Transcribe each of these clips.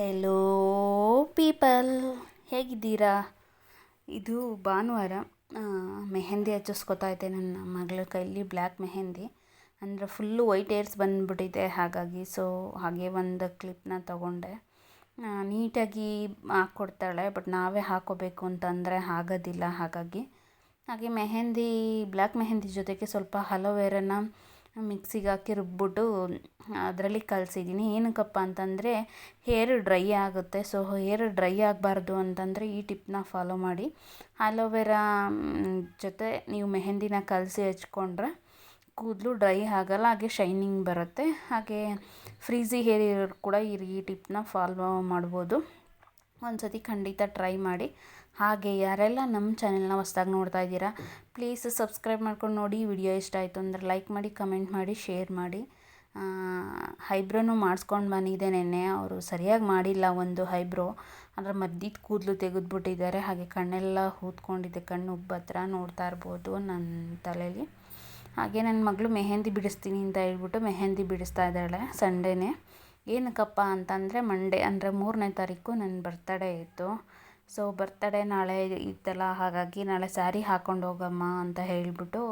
Hello people ಹೇಗಿದ್ದೀರಾ? ಇದು ಭಾನುವಾರ ಮೆಹೆಂದಿ ಹಚ್ಚಿಸ್ಕೊತಾ ಇದ್ದೆ ನನ್ನ ಮಗಳ ಕೈಲಿ, ಬ್ಲ್ಯಾಕ್ ಮೆಹೆಂದಿ. ಅಂದರೆ ಫುಲ್ಲು ವೈಟ್ ಏರ್ಸ್ ಬಂದುಬಿಟ್ಟಿದೆ ಹಾಗಾಗಿ ಸೊ ಹಾಗೆ ಒಂದು ಕ್ಲಿಪ್ನ ತಗೊಂಡೆ. ನೀಟಾಗಿ ಹಾಕ್ಕೊಡ್ತಾಳೆ ಬಟ್ ನಾವೇ ಹಾಕೋಬೇಕು ಅಂತಂದರೆ ಆಗೋದಿಲ್ಲ ಹಾಗಾಗಿ. ಹಾಗೆ ಮೆಹೆಂದಿ, ಬ್ಲ್ಯಾಕ್ ಮೆಹೆಂದಿ ಜೊತೆಗೆ ಸ್ವಲ್ಪ ಹಲೋವೆರನ ಮಿಕ್ಸಿಗೆ ಹಾಕಿ ರುಬ್ಬಿಬಿಟ್ಟು ಅದರಲ್ಲಿ ಕಲಸಿದ್ದೀನಿ. ಏನಕ್ಕಪ್ಪ ಅಂತಂದರೆ, ಹೇರ್ ಡ್ರೈ ಆಗುತ್ತೆ. ಸೊ, ಹೇರ್ ಡ್ರೈ ಆಗಬಾರ್ದು ಅಂತಂದರೆ ಈ ಟಿಪ್ನ ಫಾಲೋ ಮಾಡಿ. ಅಲೋವೆರಾ ಜೊತೆ ನೀವು ಮೆಹೆಂದಿನ ಕಲಸಿ ಹಚ್ಕೊಂಡ್ರೆ ಕೂದಲು ಡ್ರೈ ಆಗಲ್ಲ, ಹಾಗೆ ಶೈನಿಂಗ್ ಬರುತ್ತೆ. ಹಾಗೆ ಫ್ರೀಜಿ ಹೇರ್ ಇರೋರು ಕೂಡ ಈ ಟಿಪ್ನ ಫಾಲೋ ಮಾಡ್ಬೋದು. ಒಂದು ಸತಿ ಖಂಡಿತ ಟ್ರೈ ಮಾಡಿ. ಹಾಗೆ ಯಾರೆಲ್ಲ ನಮ್ಮ ಚಾನೆಲ್ನ ಹೊಸ್ದಾಗಿ ನೋಡ್ತಾ ಇದ್ದೀರಾ ಪ್ಲೀಸ್ ಸಬ್ಸ್ಕ್ರೈಬ್ ಮಾಡ್ಕೊಂಡು ನೋಡಿ. ವಿಡಿಯೋ ಇಷ್ಟ ಆಯಿತು ಅಂದರೆ ಲೈಕ್ ಮಾಡಿ ಕಮೆಂಟ್ ಮಾಡಿ ಶೇರ್ ಮಾಡಿ. ಹೈಬ್ರೋನು ಮಾಡಿಸ್ಕೊಂಡು ಬಂದಿದ್ದೆ ನೆನ್ನೆ ಅವರು ಸರಿಯಾಗಿ ಮಾಡಿಲ್ಲ ಒಂದು ಹೈಬ್ರೋ. ಅದರ ಮಧ್ಯದ ಕೂದಲು ತೆಗೆದುಬಿಟ್ಟಿದ್ದಾರೆ. ಹಾಗೆ ಕಣ್ಣೆಲ್ಲ ಹೂತ್ಕೊಂಡಿದ್ದೆ ಕಣ್ಣು ಉಬ್ಬತ್ರ ನೋಡ್ತಾ ಇರ್ಬೋದು ನನ್ನ ತಲೆಯಲ್ಲಿ ಹಾಗೆ ನನ್ನ ಮಗಳು ಮೆಹೆಂದಿ ಬಿಡಿಸ್ತೀನಿ ಅಂತ ಹೇಳ್ಬಿಟ್ಟು ಮೆಹೆಂದಿ ಬಿಡಿಸ್ತಾ ಇದ್ದಾಳೆ ಸಂಡೇನೇ. ಏನಕ್ಕಪ್ಪ ಅಂತಂದರೆ ಮಂಡೇ ಅಂದರೆ ಮೂರನೇ ತಾರೀಕು ನನ್ನ ಬರ್ತಡೇ ಇತ್ತು. ಸೊ ಬರ್ತಡೇ ನಾಳೆ ಇತ್ತಲ್ಲ, ಹಾಗಾಗಿ ನಾಳೆ ಸ್ಯಾರಿ ಹಾಕ್ಕೊಂಡು ಹೋಗಮ್ಮ ಅಂತ ಹೇಳಿಬಿಟ್ಟು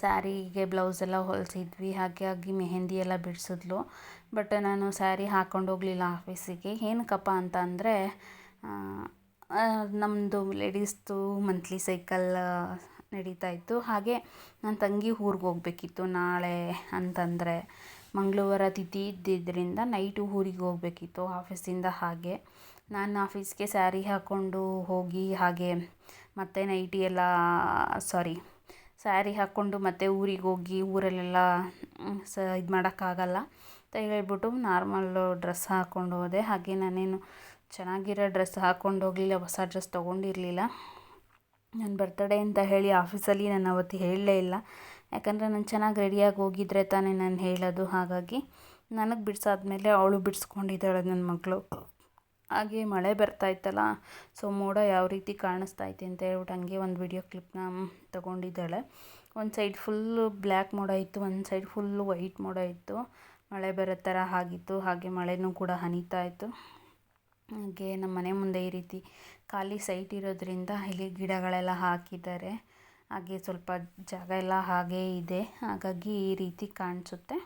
ಸ್ಯಾರಿಗೆ ಬ್ಲೌಸ್ ಎಲ್ಲ ಹೊಲಿಸಿದ್ವಿ. ಹಾಗಾಗಿ ಮೆಹೆಂದಿ ಎಲ್ಲ ಬಿಡಿಸಿದ್ಲು. ಬಟ್ ನಾನು ಸ್ಯಾರಿ ಹಾಕ್ಕೊಂಡು ಹೋಗಲಿಲ್ಲ ಆಫೀಸಿಗೆ ಏನಕ್ಕಪ್ಪ ಅಂತ ಅಂದರೆ ನಮ್ಮದು ಲೇಡೀಸ್ದು ಮಂತ್ಲಿ ಸೈಕಲ್ ನಡೀತಾ ಇತ್ತು. ಹಾಗೆ ನನ್ನ ತಂಗಿ ಊರಿಗೆ ಹೋಗಬೇಕಿತ್ತು ನಾಳೆ ಅಂತಂದರೆ. ಮಂಗಳವಾರ ತಿಥಿ ಇದ್ದಿದ್ದರಿಂದ ನೈಟು ಊರಿಗೆ ಹೋಗಬೇಕಿತ್ತು ಆಫೀಸಿಂದ ಹಾಗೆ. ನಾನು ಆಫೀಸ್ಗೆ ಸ್ಯಾರಿ ಹಾಕ್ಕೊಂಡು ಹೋಗಿ ಹಾಗೆ ಮತ್ತೆ ನೈಟಿ ಎಲ್ಲ, ಸಾರಿ, ಸ್ಯಾರಿ ಹಾಕ್ಕೊಂಡು ಮತ್ತೆ ಊರಿಗೆ ಹೋಗಿ ಊರಲ್ಲೆಲ್ಲ ಸ, ಇದು ಮಾಡೋಕ್ಕಾಗಲ್ಲ. ಅಂತ ಹೇಳ್ಬಿಟ್ಟು ನಾರ್ಮಲ್ಲು ಡ್ರೆಸ್ ಹಾಕ್ಕೊಂಡು ಹೋದೆ. ಹಾಗೆ ನಾನೇನು ಚೆನ್ನಾಗಿರೋ ಡ್ರೆಸ್ ಹಾಕ್ಕೊಂಡು ಹೋಗಲಿಲ್ಲ, ಹೊಸ ಡ್ರೆಸ್ ತೊಗೊಂಡಿರಲಿಲ್ಲ. ನನ್ನ ಬರ್ತಡೇ ಅಂತ ಹೇಳಿ ಆಫೀಸಲ್ಲಿ ನಾನು ಅವತ್ತು ಹೇಳಲೇ ಇಲ್ಲ. ಯಾಕಂದರೆ ನಾನು ಚೆನ್ನಾಗಿ ರೆಡಿಯಾಗಿ ಹೋಗಿದ್ರೆ ತಾನೇ ನಾನು ಹೇಳೋದು ಹಾಗಾಗಿ ನನಗೆ ಬಿಡಿಸಾದ್ಮೇಲೆ ಅವಳು ಬಿಡಿಸ್ಕೊಂಡಿದ್ದಾಳೆ ನನ್ನ ಮಗಳು. ಹಾಗೆ ಮಳೆ ಬರ್ತಾ ಇತ್ತಲ್ಲ ಸೊ ಮೋಡ ಯಾವ ರೀತಿ ಕಾಣಿಸ್ತೈತೆ ಅಂತ ಹೇಳ್ಬಿಟ್ಟು ಹಂಗೆ ಒಂದು ವಿಡಿಯೋ ಕ್ಲಿಪ್ನ ತೊಗೊಂಡಿದ್ದಾಳೆ. ಒಂದು ಸೈಡ್ ಫುಲ್ಲು ಬ್ಲ್ಯಾಕ್ ಮೋಡ ಇತ್ತು, ಒಂದು ಸೈಡ್ ಫುಲ್ಲು ವೈಟ್ ಮೋಡ ಇತ್ತು. ಮಳೆ ಬರೋ ಥರ ಆಗಿತ್ತು, ಹಾಗೆ ಮಳೆನೂ ಕೂಡ ಹನಿತಾ ಇತ್ತು. ಹಾಗೆ ನಮ್ಮ ಮನೆ ಮುಂದೆ ಈ ರೀತಿ ಖಾಲಿ ಸೈಟ್ ಇರೋದ್ರಿಂದ ಇಲ್ಲಿ ಗಿಡಗಳೆಲ್ಲ ಹಾಕಿದ್ದಾರೆ. ಹಾಗೆ ಸ್ವಲ್ಪ ಜಾಗ ಎಲ್ಲ ಹಾಗೇ ಇದೆ. ಹಾಗಾಗಿ ಈ ರೀತಿ ಕಾಣಿಸುತ್ತೆ.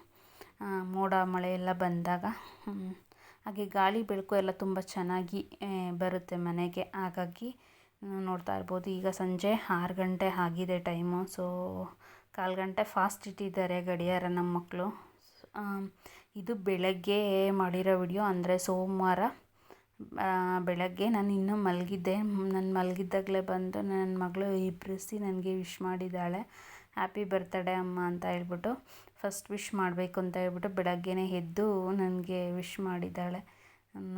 ಮೋಡ, ಮಳೆ ಎಲ್ಲ ಬಂದಾಗ. ಹಾಗೆ ಗಾಳಿ, ಬೆಳಕು ಎಲ್ಲ ತುಂಬ ಚೆನ್ನಾಗಿ ಬರುತ್ತೆ ಮನೆಗೆ. ಹಾಗಾಗಿ ನೋಡ್ತಾ ಇರ್ಬೋದು. ಈಗ ಸಂಜೆ ಆರು ಗಂಟೆ ಆಗಿದೆ ಟೈಮು. ಸೊ, ಕಾಲು ಗಂಟೆ ಫಾಸ್ಟ್ ಇಟ್ಟಿದ್ದಾರೆ ಗಡಿಯಾರ ನಮ್ಮ ಮಕ್ಕಳು. ಇದು ಬೆಳಗ್ಗೆ ಮಾಡಿರೋ ವಿಡಿಯೋ. ಅಂದರೆ ಸೋಮವಾರ ಬೆಳಗ್ಗೆ ನಾನು ಇನ್ನೂ ಮಲಗಿದ್ದೆ. ನಾನು ಮಲಗಿದ್ದಾಗಲೇ ಬಂದು ನನ್ನ ಮಗಳು ಇಬ್ಬರಿಸಿ ನನಗೆ ವಿಶ್ ಮಾಡಿದ್ದಾಳೆ. ಹ್ಯಾಪಿ ಬರ್ತಡೇ ಅಮ್ಮ ಅಂತ ಹೇಳ್ಬಿಟ್ಟು ಫಸ್ಟ್ ವಿಶ್ ಮಾಡಬೇಕು ಅಂತ ಹೇಳ್ಬಿಟ್ಟು ಬೆಳಗ್ಗೆನೇ ಎದ್ದು ನನಗೆ ವಿಶ್ ಮಾಡಿದ್ದಾಳೆ.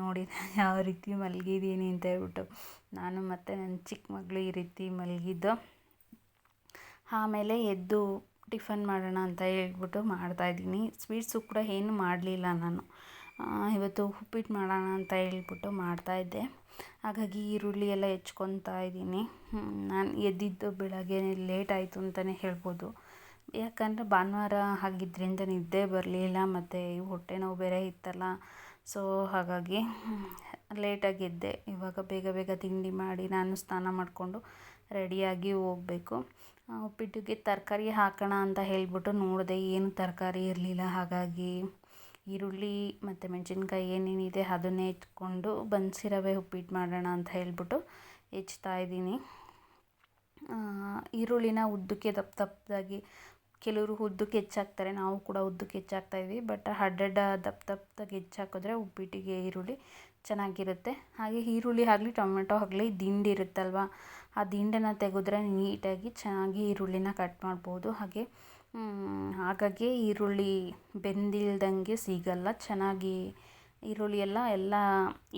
ನೋಡಿ ಯಾವ ರೀತಿ ಮಲಗಿದ್ದೀನಿ ಅಂತ ಹೇಳ್ಬಿಟ್ಟು ನಾನು ಮತ್ತು ನನ್ನ ಚಿಕ್ಕ ಮಗಳು ಈ ರೀತಿ ಮಲಗಿದ್ದು, ಆಮೇಲೆ ಎದ್ದು ಟಿಫನ್ ಮಾಡೋಣ ಅಂತ ಹೇಳ್ಬಿಟ್ಟು ಮಾಡ್ತಾಯಿದ್ದೀನಿ ಸ್ವೀಟ್ಸು ಕೂಡ ಏನು ಮಾಡಲಿಲ್ಲ ನಾನು. ಇವತ್ತು ಉಪ್ಪಿಟ್ಟು ಮಾಡೋಣ ಅಂತ ಹೇಳ್ಬಿಟ್ಟು ಮಾಡ್ತಾಯಿದ್ದೆ. ಹಾಗಾಗಿ ಈರುಳ್ಳಿ ಎಲ್ಲ ಹೆಚ್ಕೊತಾ ಇದ್ದೀನಿ. ನಾನು ಎದ್ದಿದ್ದು ಬೆಳಗ್ಗೆ ಲೇಟ್ ಆಯಿತು ಅಂತಲೇ ಹೇಳ್ಬೋದು. ಯಾಕಂದರೆ ಭಾನುವಾರ ಆಗಿದ್ದರಿಂದ ನಿದ್ದೆ ಬರಲಿಲ್ಲ ಮತ್ತು ಹೊಟ್ಟೆ ನೋವು ಬೇರೆ ಇತ್ತಲ್ಲ. ಸೊ ಹಾಗಾಗಿ ಲೇಟಾಗಿ ಎದ್ದೆ. ಇವಾಗ ಬೇಗ ಬೇಗ ತಿಂಡಿ ಮಾಡಿ ನಾನು ಸ್ನಾನ ಮಾಡಿಕೊಂಡು ರೆಡಿಯಾಗಿ ಹೋಗಬೇಕು. ಉಪ್ಪಿಟ್ಟಿಗೆ ತರಕಾರಿ ಹಾಕೋಣ ಅಂತ ಹೇಳಿಬಿಟ್ಟು ನೋಡಿದೆ. ಏನು ತರಕಾರಿ ಇರಲಿಲ್ಲ. ಹಾಗಾಗಿ ಈರುಳ್ಳಿ ಮತ್ತು ಮೆಣಸಿನ್ಕಾಯಿ ಏನೇನಿದೆ ಅದನ್ನೇ ಇಟ್ಕೊಂಡು ಬನ್ಸಿ ರವೆ ಉಪ್ಪಿಟ್ಟು ಮಾಡೋಣ ಅಂತ ಹೇಳ್ಬಿಟ್ಟು ಹೆಚ್ತಾ ಇದ್ದೀನಿ. ಈರುಳ್ಳಿನ ಉದ್ದಕ್ಕೆ ದಪ್ಪ ದಪ್ಪದಾಗಿ ಕೆಲವರು ಉದ್ದಕ್ಕೆ ಹೆಚ್ಚಾಕ್ತಾರೆ, ನಾವು ಕೂಡ ಉದ್ದಕ್ಕೆ ಹೆಚ್ಚಾಕ್ತಾಯಿದ್ವಿ ಬಟ್ ಅಡ್ಡಡ್ಡ ದಪ್ಪ ದಪ್ಪದಾಗಿ ಹೆಚ್ಚಾಕಿದ್ರೆ ಉಪ್ಪಿಟ್ಟಿಗೆ ಈರುಳ್ಳಿ ಚೆನ್ನಾಗಿರುತ್ತೆ. ಹಾಗೆ ಈರುಳ್ಳಿ ಆಗಲಿ ಟೊಮೆಟೊ ಆಗಲಿ ದಿಂಡು ಇರುತ್ತಲ್ವ ಆ ದಿಂಡನ್ನು ತೆಗೆದ್ರೆ ನೀಟಾಗಿ ಚೆನ್ನಾಗಿ ಈರುಳ್ಳಿನ ಕಟ್ ಮಾಡ್ಬೋದು. ಹಾಗೆ ಹಾಗಾಗಿ ಈರುಳ್ಳಿ ಬೆಂದಿಲ್ದಂಗೆ ಸಿಗಲ್ಲ. ಚೆನ್ನಾಗಿ ಈರುಳ್ಳಿ ಎಲ್ಲ ಎಲ್ಲ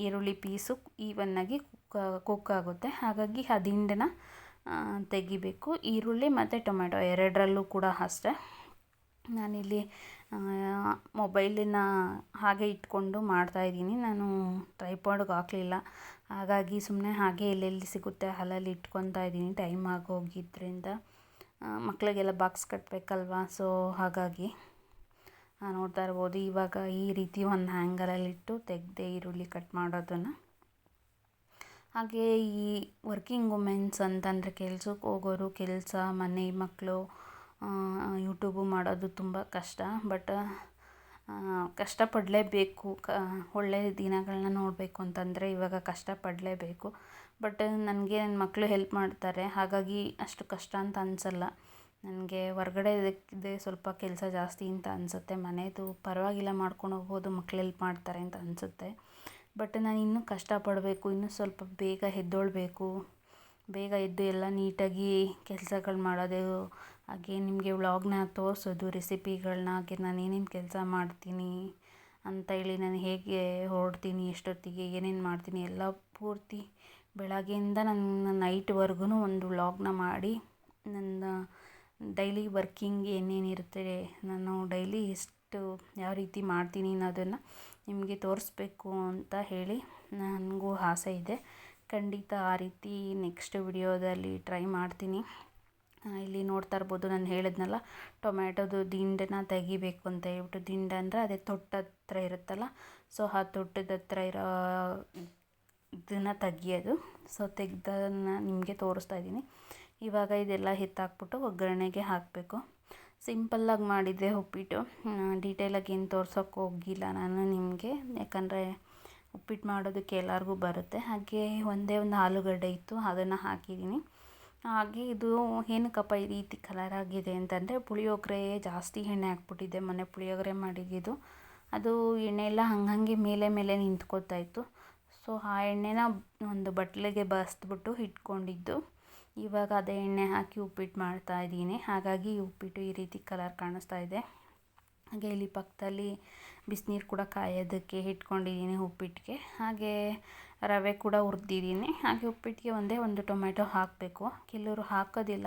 ಈರುಳ್ಳಿ ಪೀಸು ಈವನ್ನಾಗಿ ಕುಕ್ ಕುಕ್ ಆಗುತ್ತೆ. ಹಾಗಾಗಿ ಆ ದಿಂಡನ್ನ ತೆಗಿಬೇಕು. ಈರುಳ್ಳಿ ಮತ್ತು ಟೊಮೆಟೊ ಎರಡರಲ್ಲೂ ಕೂಡ ಅಷ್ಟೆ. ನಾನಿಲ್ಲಿ ಮೊಬೈಲಿನ ಹಾಗೆ ಇಟ್ಕೊಂಡು ಮಾಡ್ತಾಯಿದ್ದೀನಿ ನಾನು ಟ್ರೈಪಾಡ್ಗೆ ಹಾಕಲಿಲ್ಲ. ಹಾಗಾಗಿ ಸುಮ್ಮನೆ ಹಾಗೆ ಎಲ್ಲೆಲ್ಲಿ ಸಿಗುತ್ತೆ ಅಲ್ಲಲ್ಲಿ ಇಟ್ಕೊತಾ ಇದ್ದೀನಿ. ಟೈಮ್ ಆಗೋಗಿದ್ದರಿಂದ ಮಕ್ಕಳಿಗೆಲ್ಲ ಬಾಕ್ಸ್ ಕಟ್ಟಬೇಕಲ್ವಾ ಸೊ ಹಾಗಾಗಿ ನೋಡ್ತಾ ಇರ್ಬೋದು. ಇವಾಗ ಈ ರೀತಿ ಒಂದು ಹ್ಯಾಂಗರಲ್ಲಿಟ್ಟು ತೆಗೆದೆ ಈರುಳ್ಳಿ ಕಟ್ ಮಾಡೋದನ್ನು. ಹಾಗೆ ಈ ವರ್ಕಿಂಗ್ ವುಮೆನ್ಸ್ ಅಂತಂದರೆ ಕೆಲ್ಸಕ್ಕೆ ಹೋಗೋರು, ಕೆಲಸ, ಮನೆ ಮಕ್ಕಳು ಯೂಟ್ಯೂಬು ಮಾಡೋದು ತುಂಬ ಕಷ್ಟ. ಬಟ್ ಕಷ್ಟಪಡಲೇಬೇಕು. ಕ ಒಳ್ಳೆಯ ದಿನಗಳನ್ನ ನೋಡಬೇಕು ಅಂತಂದರೆ ಇವಾಗ ಕಷ್ಟಪಡಲೇಬೇಕು. ಬಟ್, ನನಗೆ ನನ್ನ ಮಕ್ಕಳು ಹೆಲ್ಪ್ ಮಾಡ್ತಾರೆ. ಹಾಗಾಗಿ ಅಷ್ಟು ಕಷ್ಟ ಅಂತ ಅನಿಸಲ್ಲ. ನನಗೆ ಹೊರ್ಗಡೆದೇ ಸ್ವಲ್ಪ ಕೆಲಸ ಜಾಸ್ತಿ ಅಂತ ಅನಿಸುತ್ತೆ. ಮನೆಯದು ಪರವಾಗಿಲ್ಲ ಮಾಡ್ಕೊಂಡು ಹೋಗ್ಬೋದು, ಮಕ್ಳು ಹೆಲ್ಪ್ ಮಾಡ್ತಾರೆ ಅಂತ ಅನಿಸುತ್ತೆ. ಬಟ್, ನಾನು ಇನ್ನೂ ಕಷ್ಟಪಡಬೇಕು. ಇನ್ನೂ ಸ್ವಲ್ಪ ಬೇಗ ಎದ್ದೊಳ್ಬೇಕು. ಬೇಗ ಎದ್ದು ಎಲ್ಲ ನೀಟಾಗಿ ಕೆಲಸಗಳು ಮಾಡೋದು ಹಾಗೆ ನಿಮಗೆ ವ್ಲಾಗ್ನ ತೋರಿಸೋದು ರೆಸಿಪಿಗಳನ್ನ ಹಾಗೆ ನಾನು ಏನೇನು ಕೆಲಸ ಮಾಡ್ತೀನಿ ಅಂತ ಹೇಳಿ ನಾನು ಹೇಗೆ ಹೊರಡ್ತೀನಿ, ಎಷ್ಟೊತ್ತಿಗೆ ಏನೇನು ಮಾಡ್ತೀನಿ ಎಲ್ಲ ಪೂರ್ತಿ ಬೆಳಗ್ಗೆಯಿಂದ ನನ್ನ ನೈಟ್ವರೆಗೂ ಒಂದು ವ್ಲಾಗ್ನ ಮಾಡಿ ನನ್ನ ಡೈಲಿ ವರ್ಕಿಂಗ್ ಏನೇನಿರುತ್ತೆ ನಾನು ಡೈಲಿ ಎಷ್ಟು ಯಾವ ರೀತಿ ಮಾಡ್ತೀನಿ ಅನ್ನೋದನ್ನು ನಿಮಗೆ ತೋರಿಸ್ಬೇಕು ಅಂತ ಹೇಳಿ ನನಗೂ ಆಸೆ ಇದೆ. ಖಂಡಿತ ಆ ರೀತಿ ನೆಕ್ಸ್ಟ್ ವಿಡಿಯೋದಲ್ಲಿ ಟ್ರೈ ಮಾಡ್ತೀನಿ. ಇಲ್ಲಿ ನೋಡ್ತಾ ಇರ್ಬೋದು, ನಾನು ಹೇಳಿದ್ನಲ್ಲ, ಟೊಮ್ಯಾಟೋದು ದಿಂಡನ್ನ ತೆಗಿಬೇಕು ಅಂತ ಹೇಳ್ಬಿಟ್ಟು, ದಿಂಡ ಅಂದರೆ ಅದೇ ತೊಟ್ಟ ಹತ್ರ ಇರುತ್ತಲ್ಲ ಸೊ ಆ ತೊಟ್ಟದ ಹತ್ರ ಇರೋ ಇದನ್ನು ತೆಗಿಯೋದು. ಸೊ ತೆಗ್ದನ್ನು ನಿಮಗೆ ತೋರಿಸ್ತಾ ಇದ್ದೀನಿ. ಇವಾಗ ಇದೆಲ್ಲ ಎತ್ತಾಕ್ಬಿಟ್ಟು ಒಗ್ಗರಣೆಗೆ ಹಾಕಬೇಕು. ಸಿಂಪಲ್ಲಾಗಿ ಮಾಡಿದ್ದೆ ಉಪ್ಪಿಟ್ಟು. ಡೀಟೇಲಾಗಿ ಏನು ತೋರ್ಸೋಕ್ಕೆ ಹೋಗಿಲ್ಲ ನಾನು ನಿಮಗೆ, ಯಾಕಂದರೆ ಉಪ್ಪಿಟ್ಟು ಮಾಡೋದಕ್ಕೆ ಎಲ್ಲರಿಗೂ ಬರುತ್ತೆ. ಹಾಗೆ ಒಂದೇ ಒಂದು ಆಲೂಗಡ್ಡೆ ಇತ್ತು, ಅದನ್ನು ಹಾಕಿದ್ದೀನಿ. ಹಾಗೆ ಇದು ಏನಕ್ಕಪ್ಪ ಈ ರೀತಿ ಕಲರ್ ಆಗಿದೆ ಅಂತಂದರೆ ಪುಳಿಯೋಗರೆ ಜಾಸ್ತಿ ಎಣ್ಣೆ ಹಾಕ್ಬಿಟ್ಟಿದ್ದೆ, ಮೊನ್ನೆ ಪುಳಿಯೋಗರೆ ಮಾಡಿದ್ದು. ಅದು ಎಣ್ಣೆ ಎಲ್ಲ ಹಂಗಂಗೆ ಮೇಲೆ ಮೇಲೆ ನಿಂತ್ಕೋತಾ ಇತ್ತು. ಸೊ ಆ ಎಣ್ಣೆನ ಒಂದು ಬಟ್ಲಿಗೆ ಬಸ್ದ್ಬಿಟ್ಟು ಇಟ್ಕೊಂಡಿದ್ದು. ಇವಾಗ ಅದೇ ಎಣ್ಣೆ ಹಾಕಿ ಉಪ್ಪಿಟ್ಟು ಮಾಡ್ತಾ ಇದ್ದೀನಿ. ಹಾಗಾಗಿ ಉಪ್ಪಿಟ್ಟು ಈ ರೀತಿ ಕಲರ್ ಕಾಣಿಸ್ತಾ ಇದೆ. ಹಾಗೆ ಇಲ್ಲಿ ಪಕ್ಕದಲ್ಲಿ ಬಿಸಿನೀರು ಕೂಡ ಕಾಯೋದಕ್ಕೆ ಇಟ್ಕೊಂಡಿದ್ದೀನಿ ಉಪ್ಪಿಟ್ಟಿಗೆ. ಹಾಗೆ ರವೆ ಕೂಡ ಹುರ್ದಿದ್ದೀನಿ. ಹಾಗೆ ಉಪ್ಪಿಟ್ಟಿಗೆ ಒಂದೇ ಒಂದು ಟೊಮೆಟೊ ಹಾಕಬೇಕು. ಕೆಲವರು ಹಾಕೋದಿಲ್ಲ.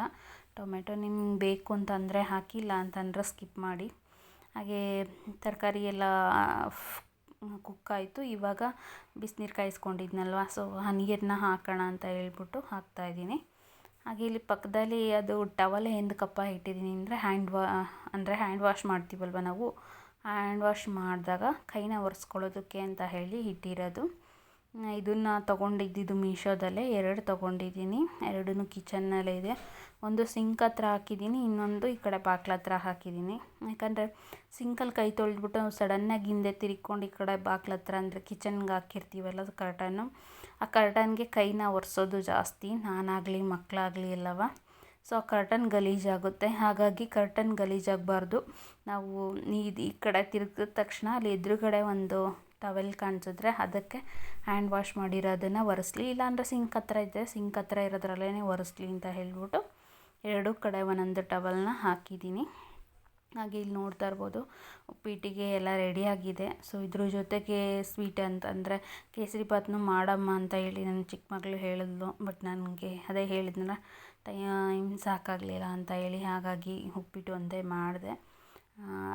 ಟೊಮೆಟೊ ನಿಮ್ಗೆ ಬೇಕು ಅಂತಂದರೆ ಹಾಕಿಲ್ಲ ಅಂತಂದರೆ ಸ್ಕಿಪ್ ಮಾಡಿ. ಹಾಗೆ ತರಕಾರಿ ಎಲ್ಲ ಕುಕ್ ಆಯಿತು. ಇವಾಗ ಬಿಸಿನೀರು ಕಾಯಿಸ್ಕೊಂಡಿದ್ನಲ್ವ? ಸೊ ಆ ನೀರನ್ನ ಹಾಕೋಣ ಅಂತ ಹೇಳ್ಬಿಟ್ಟು ಹಾಕ್ತಾಯಿದ್ದೀನಿ ಹಾಗೆ ಇಲ್ಲಿ ಪಕ್ಕದಲ್ಲಿ ಅದು ಟವಲ್ ಎಂದಕ್ಕಪ್ಪ ಇಟ್ಟಿದ್ದೀನಿ. ಅಂದರೆ ಹ್ಯಾಂಡ್ ವಾ ಅಂದರೆ ಹ್ಯಾಂಡ್ ವಾಶ್ ಮಾಡ್ತೀವಲ್ವ ನಾವು? ಹ್ಯಾಂಡ್ ವಾಶ್ ಮಾಡಿದಾಗ ಕೈನ ಒರೆಸ್ಕೊಳ್ಳೋದಕ್ಕೆ ಅಂತ ಹೇಳಿ ಇಟ್ಟಿರೋದು. ಇದನ್ನು ತೊಗೊಂಡಿದ್ದಿದ್ದು ಮೀಶೋದಲ್ಲೇ. ಎರಡು ತೊಗೊಂಡಿದ್ದೀನಿ. ಎರಡೂ ಕಿಚನ್ನಲ್ಲೇ ಇದೆ. ಒಂದು ಸಿಂಕ್ ಹತ್ರ ಹಾಕಿದ್ದೀನಿ. ಇನ್ನೊಂದು ಈ ಕಡೆ ಬಾಕ್ಲ ಹತ್ರ ಹಾಕಿದ್ದೀನಿ. ಯಾಕಂದರೆ ಸಿಂಕಲ್ಲಿ ಕೈ ತೊಳೆದ್ಬಿಟ್ಟು ಸಡನ್ನಾಗಿ ಹಿಂದೆ ತಿರ್ಕೊಂಡು ಈ ಕಡೆ ಬಾಕ್ಲ ಹತ್ರ ಅಂದರೆ ಕಿಚನ್ಗೆ ಹಾಕಿರ್ತೀವಲ್ಲ ಕರ್ಟನ್ನು ಆ ಕರ್ಟನ್ಗೆ ಕೈನ ಒರೆಸೋದು ಜಾಸ್ತಿ, ನಾನಾಗಲಿ ಮಕ್ಕಳಾಗಲಿ ಎಲ್ಲವ. ಸೊ ಆ ಕರ್ಟನ್ ಗಲೀಜಾಗುತ್ತೆ. ಹಾಗಾಗಿ ಕರ್ಟನ್ ಗಲೀಜಾಗಬಾರ್ದು. ನಾವು ಇದು ಈ ಕಡೆ ತಿರುಗಿದ ತಕ್ಷಣ ಅಲ್ಲಿ ಎದುರುಗಡೆ ಒಂದು ಟವೆಲ್ ಕಾಣಿಸಿದ್ರೆ ಅದಕ್ಕೆ ಹ್ಯಾಂಡ್ ವಾಶ್ ಮಾಡಿರೋದನ್ನು ಒರೆಸ್ಲಿ. ಇಲ್ಲಾಂದರೆ ಸಿಂಕ್ ಹತ್ರ ಇದ್ದರೆ ಸಿಂಕ್ ಹತ್ರ ಇರೋದ್ರಲ್ಲೇ ಒರೆಸ್ಲಿ ಅಂತ ಹೇಳ್ಬಿಟ್ಟು ಎರಡೂ ಕಡೆ ಒಂದೊಂದು ಟವೆಲ್ನ ಹಾಕಿದ್ದೀನಿ. ಹಾಗೆ ಇಲ್ಲಿ ನೋಡ್ತಾ ಇರ್ಬೋದು. ಉಪ್ಪಿಟ್ಟಿಗೆ ಎಲ್ಲ ರೆಡಿಯಾಗಿದೆ ಸೊ ಇದ್ರ ಜೊತೆಗೆ ಸ್ವೀಟ್ ಅಂತಂದರೆ ಕೇಸರಿ ಭಾತ್ನೂ ಮಾಡಮ್ಮ ಅಂತ ಹೇಳಿ ನನ್ನ ಚಿಕ್ಕ ಮಗಳು ಹೇಳಿದ್ಲು. ಬಟ್ ನನಗೆ ಅದೇ ಹೇಳಿದ್ನಲ್ಲ, ಟೈಮ್ ಸಾಕಾಗಲಿಲ್ಲ ಅಂತ ಹೇಳಿ ಹಾಗಾಗಿ ಉಪ್ಪಿಟ್ಟು ಒಂದೇ ಮಾಡಿದೆ.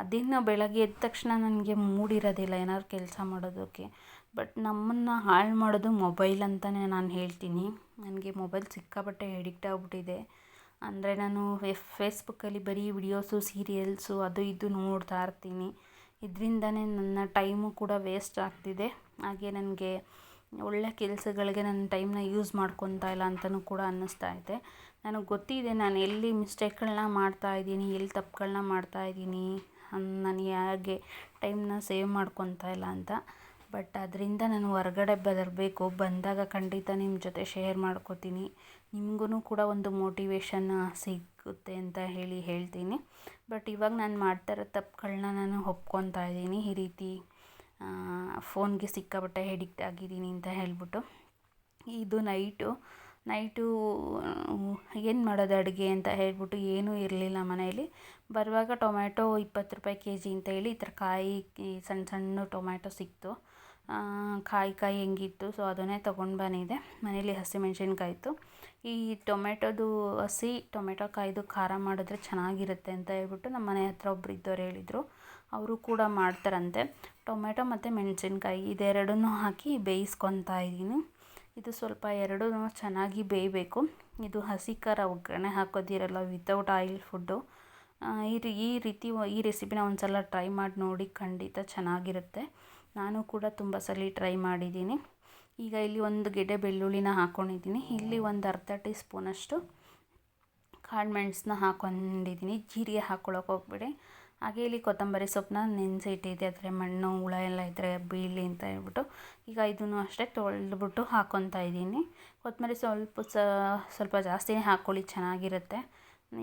ಅದಿನ್ನು ಬೆಳಗ್ಗೆ ಎದ್ದ ತಕ್ಷಣ ನನಗೆ ಮೂಡಿರೋದಿಲ್ಲ ಏನಾದ್ರು ಕೆಲಸ ಮಾಡೋದಕ್ಕೆ. ಬಟ್ ನಮ್ಮನ್ನು ಹಾಳು ಮಾಡೋದು ಮೊಬೈಲ್ ಅಂತಲೇ ನಾನು ಹೇಳ್ತೀನಿ. ನನಗೆ ಮೊಬೈಲ್ ಸಿಕ್ಕಾಪಟ್ಟೆ ಎಡಿಕ್ಟ್ ಆಗಿಬಿಟ್ಟಿದೆ. ಅಂದರೆ ನಾನು ಫೇಸ್ಬುಕ್ಕಲ್ಲಿ ಬರೀ ವಿಡಿಯೋಸು ಸೀರಿಯಲ್ಸು ಅದು ಇದು ನೋಡ್ತಾ ಇರ್ತೀನಿ. ಇದರಿಂದನೇ ನನ್ನ ಟೈಮು ಕೂಡ ವೇಸ್ಟ್ ಆಗ್ತಿದೆ. ಹಾಗೆ ನನಗೆ ಒಳ್ಳೆ ಕೆಲಸಗಳಿಗೆ ನನ್ನ ಟೈಮ್ನ ಯೂಸ್ ಮಾಡ್ಕೊತಾ ಇಲ್ಲ ಅಂತಲೂ ಕೂಡ ಅನ್ನಿಸ್ತಾ ಇದೆ. ನನಗೆ ಗೊತ್ತಿದೆ ನಾನು ಎಲ್ಲಿ ಮಿಸ್ಟೇಕ್ಗಳನ್ನ ಮಾಡ್ತಾ ಇದ್ದೀನಿ, ಎಲ್ಲಿ ತಪ್ಪುಗಳನ್ನ ಮಾಡ್ತಾ ಇದ್ದೀನಿ ನಾನು ಹೇಗೆ ಟೈಮ್ನ ಸೇವ್ ಮಾಡ್ಕೊತಾ ಇಲ್ಲ ಅಂತ. ಬಟ್ ಅದರಿಂದ ನಾನು ಹೊರ್ಗಡೆ ಬರಬೇಕು. ಬಂದಾಗ ಖಂಡಿತ ನಿಮ್ಮ ಜೊತೆ ಶೇರ್ ಮಾಡ್ಕೋತೀನಿ. ನಿಮಗೂ ಕೂಡ ಒಂದು ಮೋಟಿವೇಶನ್ ಸಿಗುತ್ತೆ ಅಂತ ಹೇಳಿ ಹೇಳ್ತೀನಿ. ಬಟ್ ಇವಾಗ ನಾನು ಮಾಡ್ತಾ ಇರೋ ತಪ್ಪುಗಳನ್ನ ನಾನು ಒಪ್ಕೊತಾ ಇದ್ದೀನಿ. ಈ ರೀತಿ ಫೋನ್ಗೆ ಸಿಕ್ಕಾಪಟ್ಟೆ ಹೆಡಿಕ್ಟ್ ಆಗಿದ್ದೀನಿ ಅಂತ ಹೇಳ್ಬಿಟ್ಟು. ಇದು ನೈಟು ನೈಟು, ಏನು ಮಾಡೋದು ಅಡುಗೆ ಅಂತ ಹೇಳ್ಬಿಟ್ಟು ಏನೂ ಇರಲಿಲ್ಲ ಮನೆಯಲ್ಲಿ. ಬರುವಾಗ ಟೊಮ್ಯಾಟೊ ಇಪ್ಪತ್ತು ರೂಪಾಯಿ ಕೆ ಜಿ ಅಂತ ಹೇಳಿ ಈ ಥರ ಕಾಯಿ ಸಣ್ಣ ಸಣ್ಣ ಟೊಮ್ಯಾಟೊ ಸಿಕ್ತು. ಕಾಯಿ ಕಾಯಿ ಹೆಂಗಿತ್ತು ಸೊ ಅದನ್ನೇ ತೊಗೊಂಡು ಬಂದಿದ್ದೆ. ಮನೇಲಿ ಹಸಿಮೆಣ್ಸಿನ್ಕಾಯಿ ಇತ್ತು ಈ ಟೊಮೆಟೊದು ಹಸಿ ಟೊಮೆಟೊ ಕಾಯ್ದು ಖಾರ ಮಾಡಿದ್ರೆ ಚೆನ್ನಾಗಿರುತ್ತೆ ಅಂತ ಹೇಳ್ಬಿಟ್ಟು ನಮ್ಮ ಮನೆ ಹತ್ರ ಒಬ್ರು ಇದ್ದವ್ರು ಹೇಳಿದರು. ಅವರು ಕೂಡ ಮಾಡ್ತಾರಂತೆ. ಟೊಮೆಟೊ ಮತ್ತು ಮೆಣಸಿನ್ಕಾಯಿ ಇದೆರಡನ್ನೂ ಹಾಕಿ ಬೇಯಿಸ್ಕೊತಾ ಇದ್ದೀನಿ. ಇದು ಸ್ವಲ್ಪ ಎರಡೂ ಚೆನ್ನಾಗಿ ಬೇಯಬೇಕು. ಇದು ಹಸಿ ಖಾರ ಒಗ್ಗರಣೆ ಹಾಕೋದಿರಲ್ಲ ವಿತೌಟ್ ಆಯಿಲ್ ಫುಡ್ಡು ಈ ಈ ರೀತಿ ಈ ರೆಸಿಪಿನ ಒಂದು ಸಲ ಟ್ರೈ ಮಾಡಿ ನೋಡಿ, ಖಂಡಿತ ಚೆನ್ನಾಗಿರುತ್ತೆ. ನಾನು ಕೂಡ ತುಂಬ ಸಲ ಟ್ರೈ ಮಾಡಿದ್ದೀನಿ. ಈಗ ಇಲ್ಲಿ ಒಂದು ಗೆಡ್ಡೆ ಬೆಳ್ಳುಳ್ಳಿನ ಹಾಕ್ಕೊಂಡಿದ್ದೀನಿ ಇಲ್ಲಿ ಒಂದು ಅರ್ಧ ಟೀ ಸ್ಪೂನಷ್ಟು ಕಾಳು ಮೆಣಸನ್ನ ಹಾಕ್ಕೊಂಡಿದ್ದೀನಿ ಜೀರಿಗೆ ಹಾಕ್ಕೊಳಕ್ಕೆ ಹೋಗ್ಬೇಡಿ. ಹಾಗೆ ಇಲ್ಲಿ ಕೊತ್ತಂಬರಿ ಸೊಪ್ಪನ್ನ ನೆನೆಸಿ ಇಟ್ಟಿದ್ದೆ ಅದರ ಮಣ್ಣು, ಹುಳ ಎಲ್ಲ ಇದ್ದರೆ ಬೀಳಲಿ ಅಂತ ಹೇಳ್ಬಿಟ್ಟು. ಈಗ ಇದನ್ನು ಅಷ್ಟೇ ತೊಳೆದ್ಬಿಟ್ಟು ಹಾಕ್ಕೊತಾ ಇದ್ದೀನಿ. ಕೊತ್ತಂಬರಿ ಸ್ವಲ್ಪ ಸ್ವಲ್ಪ ಜಾಸ್ತಿನೇ ಹಾಕ್ಕೊಳ್ಳಿ ಚೆನ್ನಾಗಿರುತ್ತೆ.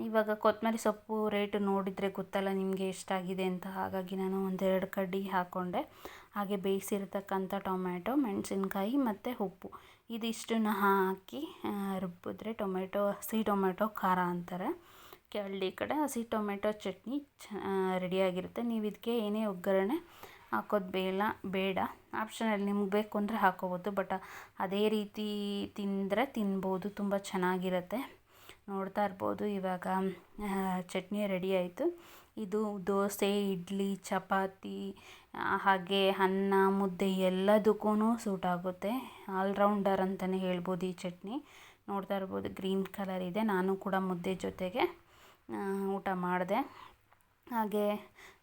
ಇವಾಗ ಕೊತ್ತಂಬರಿ ಸೊಪ್ಪು ರೇಟ್ ನೋಡಿದರೆ ಗೊತ್ತಲ್ಲ ನಿಮಗೆ ಎಷ್ಟಾಗಿದೆ ಅಂತ. ಹಾಗಾಗಿ ನಾನು ಒಂದೆರಡು ಕಡ್ಡಿ ಹಾಕ್ಕೊಂಡೆ ಹಾಗೆ ಬೇಯಿಸಿರ್ತಕ್ಕಂಥ ಟೊಮ್ಯಾಟೊ, ಮೆಣಸಿನ್ಕಾಯಿ ಮತ್ತು ಉಪ್ಪು. ಇದಿಷ್ಟನ್ನು ಹಾಕಿ ರುಬ್ಬಿದ್ರೆ ಟೊಮೆಟೊ ಹಸಿ ಟೊಮೆಟೊ ಖಾರ ಅಂತಾರೆ. ಕೆ- ಹಳ್ಳಿ ಕಡೆ ಹಸಿ ಟೊಮೆಟೊ ಚಟ್ನಿ ಚ ರೆಡಿಯಾಗಿರುತ್ತೆ. ನೀವು ಇದಕ್ಕೆ ಏನೇ ಒಗ್ಗರಣೆ ಹಾಕೋದು ಬೇಡ. ಬೇಡ ಆಪ್ಷನಲ್ಲಿ ನಿಮ್ಗೆ ಬೇಕು ಅಂದರೆ ಹಾಕೋಬೋದು ಬಟ್ ಅದೇ ರೀತಿ ತಿಂದರೆ ತಿನ್ಬೋದು, ತುಂಬ ಚೆನ್ನಾಗಿರುತ್ತೆ. ನೋಡ್ತಾ ಇರ್ಬೋದು. ಇವಾಗ ಚಟ್ನಿ ರೆಡಿ ಆಯಿತು. ಇದು ದೋಸೆ, ಇಡ್ಲಿ, ಚಪಾತಿ ಹಾಗೆ ಅನ್ನ, ಮುದ್ದೆ ಎಲ್ಲದಕ್ಕೂ ಸೂಟ್ ಆಗುತ್ತೆ. ಆಲ್ರೌಂಡರ್ ಅಂತಲೇ ಹೇಳ್ಬೋದು ಈ ಚಟ್ನಿ. ನೋಡ್ತಾ ಇರ್ಬೋದು ಗ್ರೀನ್ ಕಲರ್ ಇದೆ. ನಾನು ಕೂಡ ಮುದ್ದೆ ಜೊತೆಗೆ ಊಟ ಮಾಡಿದೆ. ಹಾಗೆ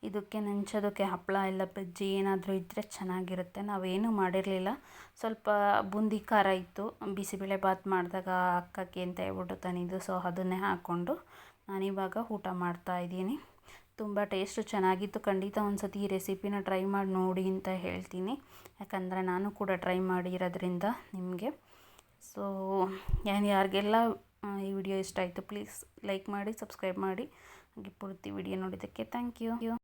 ಇದಕ್ಕೆ ನೆಂಚೋದಕ್ಕೆ ಹಪ್ಪಳ ಇಲ್ಲ, ಬಜ್ಜಿ ಏನಾದರೂ ಇದ್ದರೆ ಚೆನ್ನಾಗಿರುತ್ತೆ. ನಾವೇನೂ ಮಾಡಿರಲಿಲ್ಲ. ಸ್ವಲ್ಪ ಬೂಂದಿ ಖಾರ ಇತ್ತು. ಬಿಸಿಬೇಳೆ ಬಾತ್ ಮಾಡಿದಾಗ ಅಕ್ಕಕ್ಕೆ ಅಂತ ಹೇಳ್ಬಿಟ್ಟು ತಂದಿದ್ದು. ಸೊ ಅದನ್ನೇ ಹಾಕ್ಕೊಂಡು ನಾನಿವಾಗ ಊಟ ಮಾಡ್ತಾ ಇದ್ದೀನಿ. ತುಂಬ ಟೇಸ್ಟು ಚೆನ್ನಾಗಿತ್ತು. ಖಂಡಿತ ಒಂದು ಸತಿ ಈ ರೆಸಿಪಿನ ಟ್ರೈ ಮಾಡಿ ನೋಡಿ ಅಂತ ಹೇಳ್ತೀನಿ. ಯಾಕಂದರೆ ನಾನು ಕೂಡ ಟ್ರೈ ಮಾಡಿರೋದ್ರಿಂದ ನಿಮಗೆ. ಸೊ ಏನು ಯಾರಿಗೆಲ್ಲ ಈ ವಿಡಿಯೋ ಇಷ್ಟ ಆಯಿತು, ಪ್ಲೀಸ್ ಲೈಕ್ ಮಾಡಿ, ಸಬ್ಸ್ಕ್ರೈಬ್ ಮಾಡಿ. ಹಾಗೆ ಪೂರ್ತಿ ವಿಡಿಯೋ ನೋಡಿದ್ದಕ್ಕೆ ಥ್ಯಾಂಕ್ ಯು.